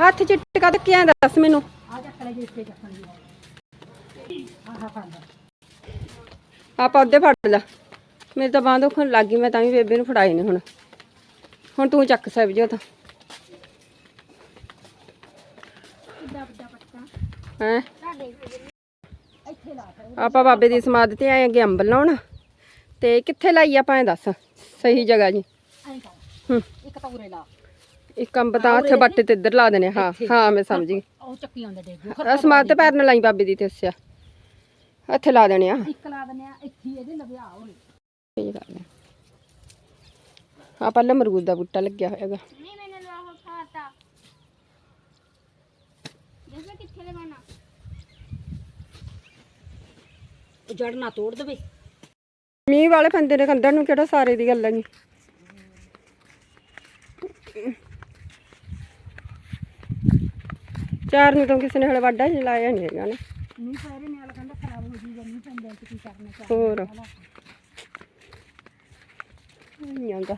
ਹੱਥ ਚ ਟਿਕਾ ਤੇ ਕਿਆਂ ਦੱਸ ਮੈਨੂੰ। ਆ ਚੱਕ ਲੈ ਜੇ ਇੱਥੇ ਚੱਕਣ ਦੀ ਆਹ ਫੜ ਆ ਪੌਦੇ ਫੜ ਲੈ। ਮੇਰੇ ਤਾਂ ਬਾਂਹ ਦੁਖਣ ਲੱਗ ਗਈ ਮੈਂ ਤਾਂ ਵੀ ਬੇਬੇ ਨੂੰ ਫੜਾਏ ਨੇ ਹੁਣ। ਹੁਣ ਤੂੰ ਚੱਕ ਸਹਿਬ ਜੋ ਤਾਂ। ਹੈ? ਆਪਾਂ ਬਾਬੇ ਦੀ ਸਮਾਧ ਤੇ ਆਏ ਅੱਗੇ ਅੰਬ ਲਾਉਣ। ਤੇ ਕਿੱਥੇ ਲਾਈ ਆਪਾਂ ਇਹ ਦੱਸ। ਸਹੀ ਜਗ੍ਹਾ ਜੀ। ਹੂੰ। ਇੱਕ ਤਾਂ ਉਰੇ ਲਾ। ਇੱਕ ਅੰਬ ਦਾ ਹੱਥ ਬੱਟੇ ਤੇ ਇੱਧਰ ਲਾ ਦੇਣੇ ਹਾਂ ਹਾਂ ਮੈਂ ਸਮਝ ਗਈ। ਉਹ ਚੱਕੀ ਆਉਂਦਾ ਡੇਗੂ ਆ ਸਮਾਦ ਤੇ ਪੈਰ ਨਾਲ ਲਾਈ ਬਾਬੇ ਦੀ ਤੇ ਉਸਿਆ ਇੱਥੇ ਲਾ ਦੇਣੇ ਆ। ਇੱਕ ਲਾ ਦੇਣੇ ਆ ਇੱਥੇ ਇਹਦੇ ਲਵਿਆ ਹੋਰੇ ਇਹ ਲਾ ਦੇਣੇ। ਆ ਪਹਿਲਾਂ ਮਰੂਦ ਦਾ ਬੂਟਾ ਲੱਗਿਆ ਹੋਇਆਗਾ ਨਹੀਂ ਮੈਨੇ ਲਾਹ ਖਾਤਾ। ਜਿਵੇਂ ਕਿੱਥੇ ਲਗਾਉਣਾ ਉਹ ਜੜ ਤੋੜ ਦੇਵੇ। ਮੀਂਹ ਵਾਲੇ ਬੰਦੇ ਨੇ ਕੰਧਾਂ ਨੂੰ ਕਿਹੜਾ ਸਾਰੇ ਦੀ ਗੱਲਾਂ ਨਹੀਂ ਚਾਰ ਨੂੰ ਤਾਂ ਕਿਸੇ ਨੇ ਹਲੇ ਵਾਢਾ ਨਹੀਂ ਲਾਇਆ ਨਹੀਂ ਹੈਗਾ ਨਾ। ਨਹੀਂ ਪੈਰੇ ਨਾਲ ਕਹਿੰਦਾ ਖਰਾਬ ਹੋ ਜੂਗਾ ਨਹੀਂ ਪੈਂਦਾ ਤੇ ਕੀ ਕਰਨਾ ਹੋਰ। ਨਹੀਂ ਆਉਂਦਾ।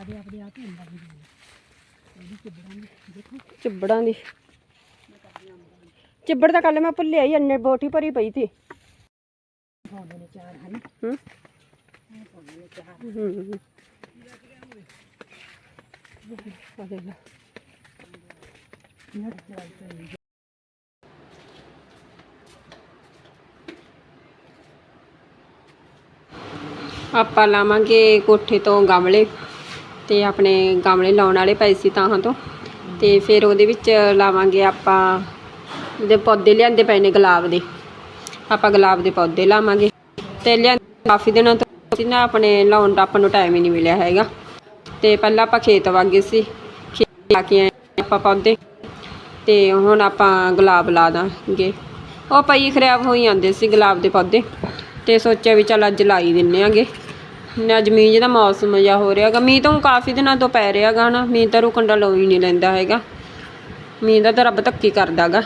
ਆਦੇ ਆਪਦੇ ਆਪ ਹੀ ਹੁੰਦਾ ਵੀ ਚਿੱਬੜਾਂ ਦੀ ਚਿੱਬੜ ਤਾਂ ਕੱਲ ਮੈਂ ਭੁੱਲਿਆ ਹੀ ਅੰਨੇ ਬੋਟੀ ਭਰੀ ਪਈ ਸੀ। ਪਾਉਂਦੇ ਨੇ ਚਾਰ ਹਨ? ਹੂੰ। ਪਾਉਂਦੇ ਨੇ ਚਾਰ। ਹੂੰ ਆ ਦੇਖ ਲੈ। ਆਪਾਂ ਲਾਵਾਂਗੇ ਕੋਠੇ ਤੋਂ ਗਮਲੇ ਤੇ ਆਪਣੇ ਗਮਲੇ ਲਾਉਣ ਵਾਲੇ ਪਏ ਸੀ ਤਾਂ ਤੋਂ। ਤੇ ਫਿਰ ਉਹਦੇ ਵਿੱਚ ਲਾਵਾਂਗੇ ਆਪਾਂ ਦੇ ਪੌਦੇ ਲਿਆਂਦੇ ਪਏ ਨੇ ਗੁਲਾਬ ਦੇ। ਆਪਾਂ ਗੁਲਾਬ ਦੇ ਪੌਦੇ ਲਾਵਾਂਗੇ। ਤੇ ਲਿਆਂ ਕਾਫੀ ਦਿਨਾਂ ਤੋਂ ਸੀ ਨਾ, ਆਪਣੇ ਲਾਉਣ ਦਾ ਆਪਾਂ ਨੂੰ ਟਾਈਮ ਹੀ ਨਹੀਂ ਮਿਲਿਆ ਹੈਗਾ। ਤੇ ਪਹਿਲਾਂ ਆਪਾਂ ਖੇਤ ਵਾਗੇ ਸੀ। ਖੇਤ ਆ ਕੇ ਆਪਾਂ ਪੌਦੇ। ਤੇ ਹੁਣ ਆਪਾਂ ਗੁਲਾਬ ਲਾ ਦਾਂਗੇ। ਉਹ ਪਈ ਖਰਾਬ ਹੋਈ ਜਾਂਦੇ ਸੀ ਗੁਲਾਬ ਦੇ ਪੌਦੇ ਤੇ ਸੋਚਿਆ ਵੀ ਚੱਲ ਅੱਜ ਲਾਈ ਦਿੰਨੇ ਆਂਗੇ। ਅੱਜ ਮੀਂਹ ਦਾ ਮੌਸਮ ਜਿਹਾ ਹੋ ਰਿਹਾਗਾ ਮੀਂਹ ਤਾਂ ਊਂ ਕਾਫੀ ਦਿਨਾਂ ਤੋਂ ਪੈ ਰਿਹਾਗਾ ਨਾ ਮੀਂਹ ਤਾਂ ਰੁਕਣ ਦਾ ਲੋ ਹੀ ਨਹੀਂ ਲੈਂਦਾ ਹੈਗਾ। ਮੀਂਹ ਦਾ ਤਾਂ ਰੱਬ ਧੱਕੀ ਕਰਦਾਗਾ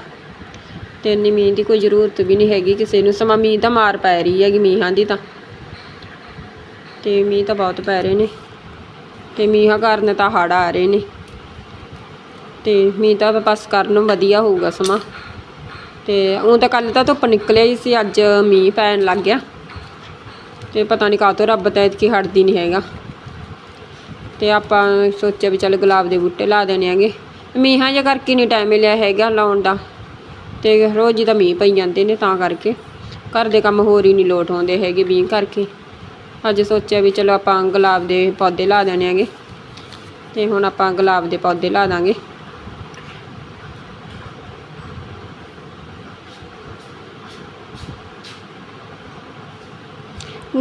ਤੇ ਇੰਨੀ ਮੀਂਹ ਦੀ ਕੋਈ ਜ਼ਰੂਰਤ ਵੀ ਨਹੀਂ ਹੈਗੀ ਕਿਸੇ ਨੂੰ। ਸਮਾਂ ਮੀਂਹ ਤਾਂ ਮਾਰ ਪੈ ਰਹੀ ਹੈਗੀ ਮੀਂਹਾਂ ਦੀ ਤਾਂ। ਤੇ ਮੀਂਹ ਤਾਂ ਬਹੁਤ ਪੈ ਰਹੇ ਨੇ। ਤੇ ਮੀਂਹਾਂ ਕਾਰਨ ਤਾਂ ਹੜ੍ਹ ਆ ਰਹੇ ਨੇ। ਤੇ ਮੀਂਹ ਤਾਂ ਬਸ ਕਰਨ ਵਧੀਆ ਹੋਊਗਾ ਸਮਾਂ। ਤੇ ਉਹ ਤਾਂ ਕੱਲ ਤਾਂ ਧੁੱਪ ਨਿਕਲਿਆ ਹੀ ਸੀ, ਅੱਜ ਮੀਂਹ ਪੈਣ ਲੱਗ ਗਿਆ। ਤੇ ਪਤਾ ਨਹੀਂ ਕਾਹਤੋਂ ਰੱਬ ਤਾਂ ਇਤਕੀ ਹਟਦੀ ਨਹੀਂ ਹੈਗਾ। ਤੇ ਆਪਾਂ ਸੋਚਿਆ ਵੀ ਚੱਲ ਗੁਲਾਬ ਦੇ ਬੂਟੇ ਲਾ ਦੇਣੇ ਆਂਗੇ ਮੀਂਹਾਂ ਜਿਹਾ ਕਰਕੇ ਨਹੀਂ ਟਾਈਮ ਮਿਲਿਆ ਹੈਗਾ ਲਾਉਣ ਦਾ। ਤੇ ਰੋਜ਼ ਹੀ ਤਾਂ ਮੀਂਹ ਪਈ ਜਾਂਦੇ ਨੇ ਤਾਂ ਕਰਕੇ। ਘਰ ਦੇ ਕੰਮ ਹੋਰ ਹੀ ਨਹੀਂ ਲੋਟ ਆਉਂਦੇ ਹੈਗੇ ਮੀਂਹ ਕਰਕੇ। ਅੱਜ ਸੋਚਿਆ ਵੀ ਚਲੋ ਆਪਾਂ ਗੁਲਾਬ ਦੇ ਪੌਦੇ ਲਾ ਦੇਣੇ ਆਂਗੇ ਤੇ ਹੁਣ ਆਪਾਂ ਗੁਲਾਬ ਦੇ ਪੌਦੇ ਲਾ ਦਾਂਗੇ।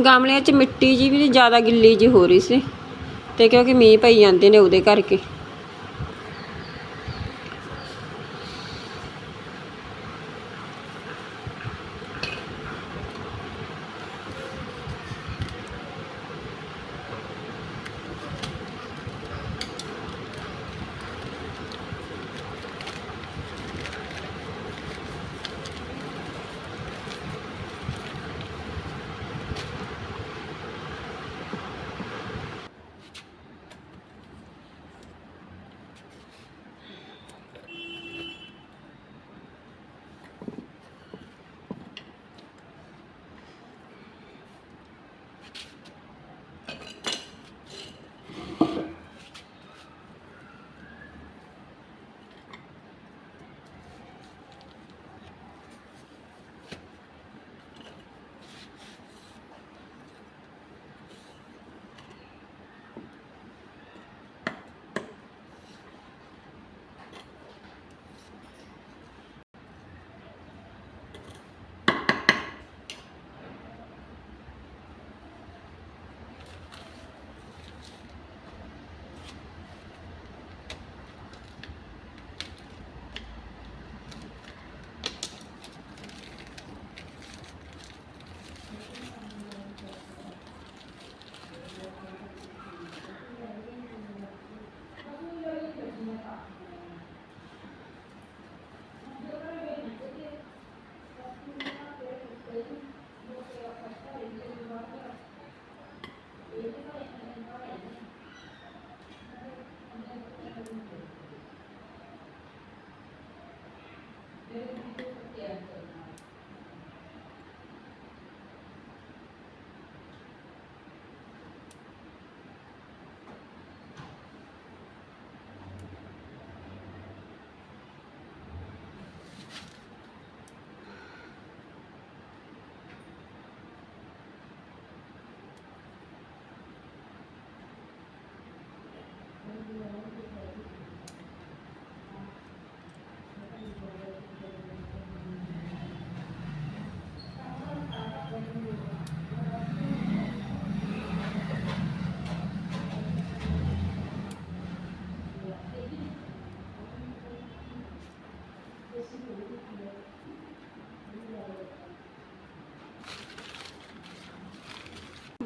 ਗਮਲਿਆਂ 'ਚ ਮਿੱਟੀ ਜੀ ਵੀ ਜ਼ਿਆਦਾ ਗਿੱਲੀ ਜੀ ਹੋ ਰਹੀ ਸੀ ਅਤੇ ਕਿਉਂਕਿ ਮੀਂਹ ਪਈ ਜਾਂਦੇ ਨੇ ਉਹਦੇ ਕਰਕੇ।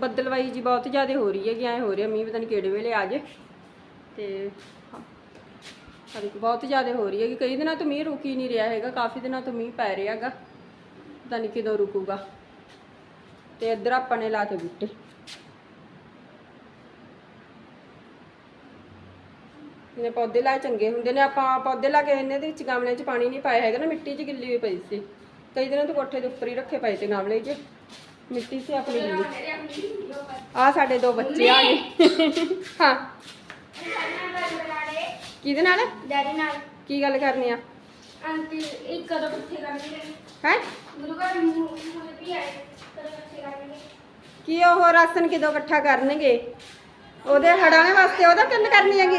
ਬੱਦਲਵਾਈ ਜੀ ਬਹੁਤ ਜ਼ਿਆਦਾ ਹੋ ਰਹੀ ਹੈਗੀ ਕਿ ਐ ਹੋ ਰਿਹਾ ਮੀਂਹ ਪਤਾ ਨਹੀਂ ਕਿਹੜੇ ਵੇਲੇ ਆ ਜੇ। ਤੇ ਹਾਂ, ਬਹੁਤ ਜ਼ਿਆਦਾ ਹੋ ਰਹੀ ਹੈਗੀ। ਕਈ ਦਿਨਾਂ ਤੋਂ ਮੀਂਹ ਰੁਕ ਹੀ ਨਹੀਂ ਰਿਹਾ ਹੈਗਾ ਕਾਫੀ ਦਿਨਾਂ ਤੋਂ ਮੀਂਹ ਪੈ ਰਿਹਾ ਹੈਗਾ। ਪਤਾ ਨਹੀਂ ਕਦੋਂ ਰੁਕੂਗਾ। ਤੇ ਇੱਧਰ ਆਪਾਂ ਨੇ ਲਾ ਕੇ ਬੂਟੇ। ਇਹਨੇ ਪੌਦੇ ਲਾਏ ਚੰਗੇ ਹੁੰਦੇ ਨੇ। ਆਪਾਂ ਪੌਦੇ ਲਾ ਕੇ ਇਹਨੇ ਦੇ ਵਿੱਚ ਗਮਲੇ 'ਚ ਪਾਣੀ ਨਹੀਂ ਪਾਇਆ ਹੈਗਾ ਨਾ ਮਿੱਟੀ 'ਚ ਗਿੱਲੀ ਹੋਈ ਪਈ ਸੀ। ਕਈ ਦਿਨਾਂ ਤੋਂ ਕੋਠੇ ਦੇ ਉੱਪਰ ਹੀ ਰੱਖੇ ਪਏ ਤੇ ਗਮਲੇ 'ਚ। ਮਿੱਟੀ ਸੀ ਆਪਣੀ ਗਿੱਲੀ ਆ। ਸਾਡੇ ਦੋ ਬੱਚੇ ਆ ਗਏ। ਹਾਂ। ਕਿਹਦੇ ਨਾਲ? ਡੈਡੀ ਨਾਲ। ਕੀ ਗੱਲ ਕਰਨੀ ਆ? ਆਂਟੀ ਇੱਕ ਕਦੋਂ ਇਕੱਠੇ ਕਰਨਗੇ ਹੈ? ਗੁਰੂ ਘਰ ਨੂੰ ਵੀ ਆਏ ਕਦੋਂ ਇਕੱਠੇ ਕਰਨਗੇ ਕੀ ਉਹ ਰਾਸ਼ਨ ਕਿਦੋਂ ਇਕੱਠਾ ਕਰਨਗੇ? ਉਹਦੇ ਹੜਾਣੇ ਵਾਸਤੇ ਉਹਦਾ ਕਿੰਨ ਕਰਨੀ ਹੈਗੀ।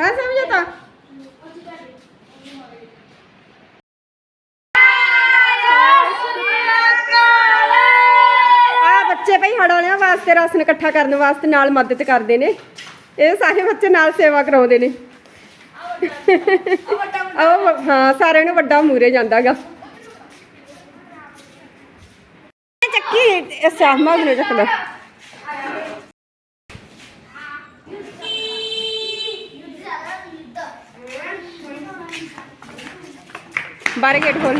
ਹੈ ਸਮਝੋ ਤਾਂ ਆ ਬੱਚੇ ਭਈ ਹੜਾਣਿਆਂ ਵਾਸਤੇ, ਰਾਸ਼ਨ ਇਕੱਠਾ ਕਰਨ ਵਾਸਤੇ ਨਾਲ ਮਦਦ ਕਰਦੇ ਨੇ। ਇਹ ਸਾਰੇ ਬੱਚੇ ਨਾਲ ਸੇਵਾ ਕਰਾਉਂਦੇ ਨੇ। ਉਹ ਹਾਂ, ਸਾਰਿਆਂ ਨੂੰ ਵੱਡਾ ਮੂਰੇ ਜਾਂਦਾਗਾ। ਚੱਕੀ ਸਾਹਮਣੇ ਨੂੰ ਰੱਖ ਲਓ ਬਾਰੇ ਗੇਟ ਖੋਲ